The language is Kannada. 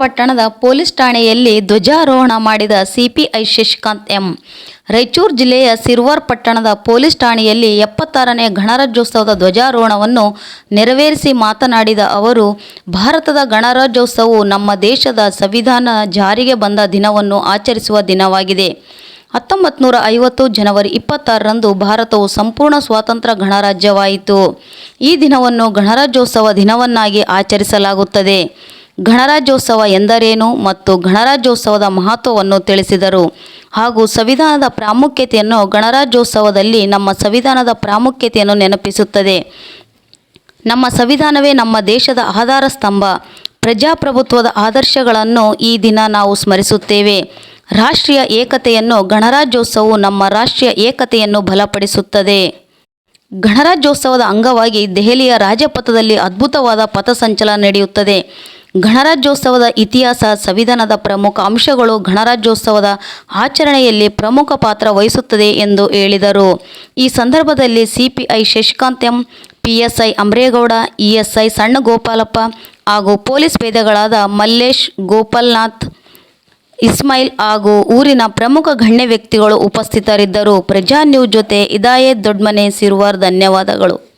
ಪಟ್ಟಣದ ಪೊಲೀಸ್ ಠಾಣೆಯಲ್ಲಿ ಧ್ವಜಾರೋಹಣ ಮಾಡಿದ ಸಿಪಿಐ ಶಶಿಕಾಂತ್ ಎಂ. ರಾಯಚೂರು ಜಿಲ್ಲೆಯ ಸಿರ್ವಾರ್ ಪಟ್ಟಣದ ಪೊಲೀಸ್ ಠಾಣೆಯಲ್ಲಿ ಎಪ್ಪತ್ತಾರನೇ ಗಣರಾಜ್ಯೋತ್ಸವದ ಧ್ವಜಾರೋಹಣವನ್ನು ನೆರವೇರಿಸಿ ಮಾತನಾಡಿದ ಅವರು, ಭಾರತದ ಗಣರಾಜ್ಯೋತ್ಸವವು ನಮ್ಮ ದೇಶದ ಸಂವಿಧಾನ ಜಾರಿಗೆ ಬಂದ ದಿನವನ್ನು ಆಚರಿಸುವ ದಿನವಾಗಿದೆ. ಹತ್ತೊಂಬತ್ತು ನೂರ ಐವತ್ತು ಜನವರಿ ಇಪ್ಪತ್ತಾರರಂದು ಭಾರತವು ಸಂಪೂರ್ಣ ಸ್ವಾತಂತ್ರ್ಯ ಗಣರಾಜ್ಯವಾಯಿತು. ಈ ದಿನವನ್ನು ಗಣರಾಜ್ಯೋತ್ಸವ ದಿನವನ್ನಾಗಿ ಆಚರಿಸಲಾಗುತ್ತದೆ. ಗಣರಾಜ್ಯೋತ್ಸವ ಎಂದರೇನು ಮತ್ತು ಗಣರಾಜ್ಯೋತ್ಸವದ ಮಹತ್ವವನ್ನು ತಿಳಿಸಿದರು. ಹಾಗೂ ಸಂವಿಧಾನದ ಪ್ರಾಮುಖ್ಯತೆಯನ್ನು ಗಣರಾಜ್ಯೋತ್ಸವದಲ್ಲಿ ನಮ್ಮ ಸಂವಿಧಾನದ ಪ್ರಾಮುಖ್ಯತೆಯನ್ನು ನೆನಪಿಸುತ್ತದೆ. ನಮ್ಮ ಸಂವಿಧಾನವೇ ನಮ್ಮ ದೇಶದ ಆಧಾರ ಸ್ತಂಭ. ಪ್ರಜಾಪ್ರಭುತ್ವದ ಆದರ್ಶಗಳನ್ನು ಈ ದಿನ ನಾವು ಸ್ಮರಿಸುತ್ತೇವೆ. ರಾಷ್ಟ್ರೀಯ ಏಕತೆಯನ್ನು ಗಣರಾಜ್ಯೋತ್ಸವವು ನಮ್ಮ ರಾಷ್ಟ್ರೀಯ ಏಕತೆಯನ್ನು ಬಲಪಡಿಸುತ್ತದೆ. ಗಣರಾಜ್ಯೋತ್ಸವದ ಅಂಗವಾಗಿ ದೆಹಲಿಯ ರಾಜಪಥದಲ್ಲಿ ಅದ್ಭುತವಾದ ಪಥಸಂಚಲನ ನಡೆಯುತ್ತದೆ. ಗಣರಾಜ್ಯೋತ್ಸವದ ಇತಿಹಾಸ, ಸಂವಿಧಾನದ ಪ್ರಮುಖ ಅಂಶಗಳು ಗಣರಾಜ್ಯೋತ್ಸವದ ಆಚರಣೆಯಲ್ಲಿ ಪ್ರಮುಖ ಪಾತ್ರ ವಹಿಸುತ್ತದೆ ಎಂದು ಹೇಳಿದರು. ಈ ಸಂದರ್ಭದಲ್ಲಿ CPI Shashikant M, PSI Amaregowda ESI ಸಣ್ಣ ಗೋಪಾಲಪ್ಪ ಹಾಗೂ ಪೊಲೀಸ್ ಪೇದೆಗಳಾದ ಮಲ್ಲೇಶ್, ಗೋಪಾಲ್ನಾಥ್, ಇಸ್ಮಾಯಿಲ್ ಹಾಗೂ ಊರಿನ ಪ್ರಮುಖ ಗಣ್ಯ ವ್ಯಕ್ತಿಗಳು ಉಪಸ್ಥಿತರಿದ್ದರು. ಪ್ರಜಾ ನ್ಯೂಸ್ ಜೊತೆ ಇದಾಯೇ ದೊಡ್ಮನೆ ಸಿರುವಾರ್, ಧನ್ಯವಾದಗಳು.